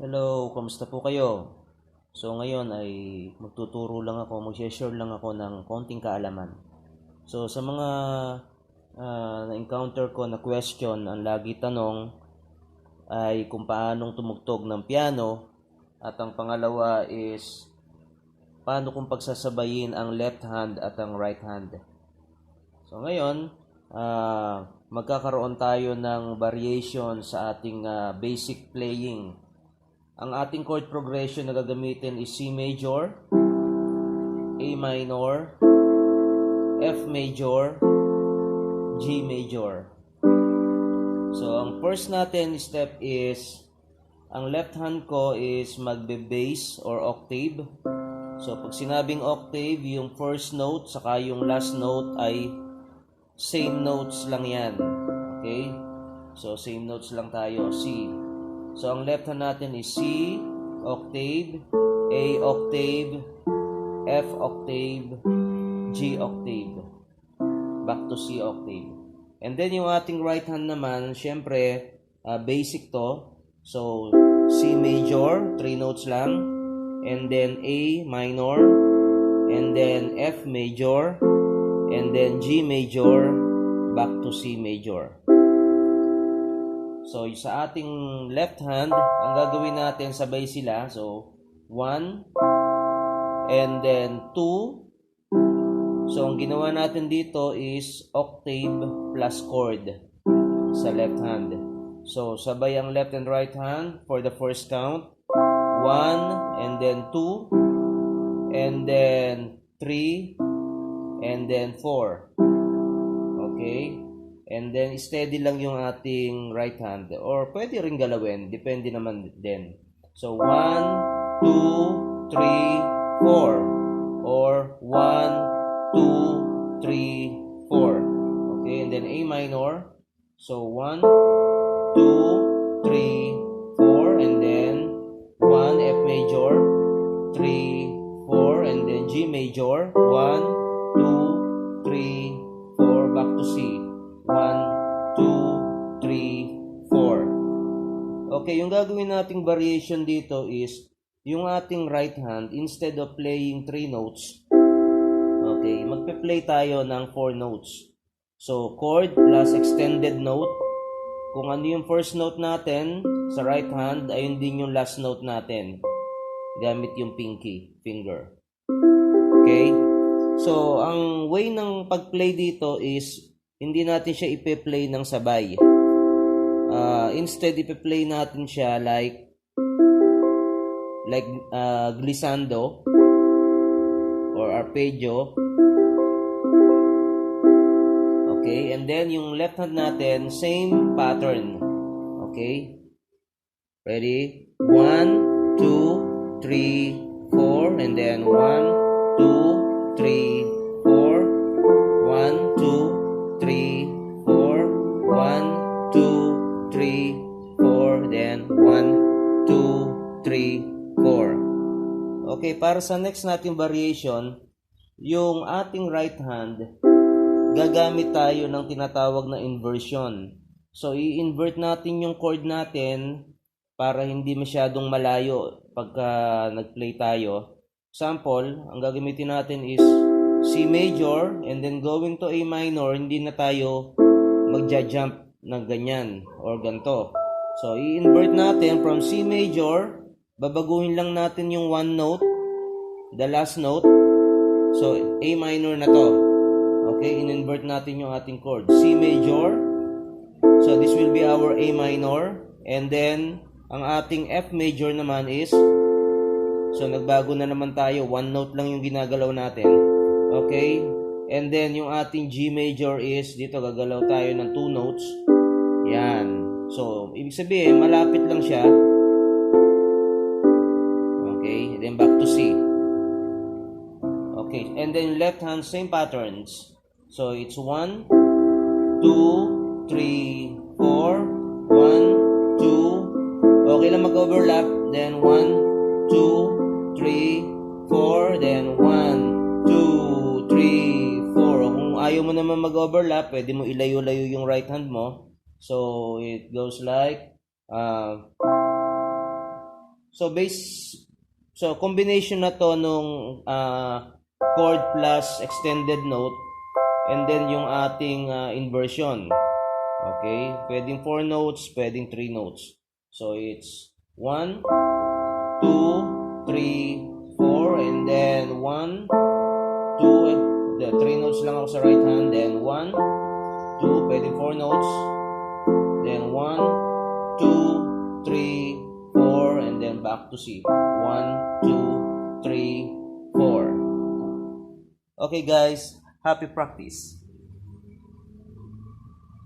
Hello, kamusta po kayo? So ngayon ay magtuturo lang ako, mag-share lang ako ng konting kaalaman. So sa mga ah, na-encounter ko na question, ang lagi tanong ay kung paanong tumugtog ng piano at ang pangalawa is paano kung pagsasabayin ang left hand at ang right hand. So ngayon, ah, magkakaroon tayo ng variation sa ating ah, basic playing. Ang ating chord progression na gagamitin is C major, A minor, F major, G major. So ang first natin step is ang left hand ko is magbe-bass or octave. So pag sinabing octave, yung first note saka yung last note ay same notes lang yan. Okay? So same notes lang tayo, C. So ang left hand natin is C octave, A octave, F octave, G octave. Back to C octave. And then yung ating right hand naman, syempre, ah, basic to. So C major, three notes lang. And then A minor, and then F major, and then G major, back to C major. So, sa ating left hand, ang gagawin natin sabay sila. So, 1 and then 2. So, ang ginawa natin dito is octave plus chord sa left hand. So, sabay ang left and right hand for the first count. 1 and then 2 and then 3 and then 4. Okay? And then steady lang yung ating right hand or pwede ring galawin, depende naman din. So 1 2 3 4 or 1 2 3 4. Okay, and then A minor. So 1 2 3 4 and then 1 F major, 3 4 and then G major, 1 2 3 4 back to C. 1, 2, 3, 4. Okay, yung gagawin nating variation dito is yung ating right hand, instead of playing 3 notes, okay, magpe-play tayo ng 4 notes. So, chord plus extended note. Kung ano yung first note natin sa right hand, ayun din yung last note natin. Gamit yung pinky finger. Okay? So, ang way ng pag-play dito is hindi natin siya ipe-play ng sabay. Uh, instead, ipe-play natin siya like like uh, glissando or arpeggio. Okay, and then yung left hand natin, same pattern. Okay? Ready? 1, 2, 3, 4, and then 1, 2, 3, Okay, para sa next nating variation, yung ating right hand, gagamit tayo ng tinatawag na inversion. So, i-invert natin yung chord natin para hindi masyadong malayo pagka nag-play tayo. Sample, ang gagamitin natin is C major and then going to A minor, hindi na tayo magja-jump ng ganyan or ganto. So, i-invert natin from C major, babaguhin lang natin yung one note, the last note. So, A minor na to. Okay, in-invert natin yung ating chord. C major. So, this will be our A minor. And then, ang ating F major naman is, so nagbago na naman tayo. One note lang yung ginagalaw natin. Okay? And then, yung ating G major is, dito gagalaw tayo ng two notes. Yan. So, ibig sabihin, malapit lang siya. And then, left hand, same patterns. So, it's 1, 2, 3, 4, 1, 2. Okay lang mag-overlap. Then, 1, 2, 3, 4. Then, 1, 2, 3, 4. O kung ayaw mo naman mag-overlap, pwede mo ilayo-layo yung right hand mo. So, it goes like, uh, So base so combination na to nung ah, chord plus extended note and then yung ating ah, inversion. Okay? Pwedeng 4 notes, pwedeng 3 notes. So it's 1 2 3 4 and then 1 2 the 3 notes lang ako sa right hand then 1 2 pwedeng 4 notes then 1 2 3 4 and then back to C 1 2 3 4 Okay guys, happy practice.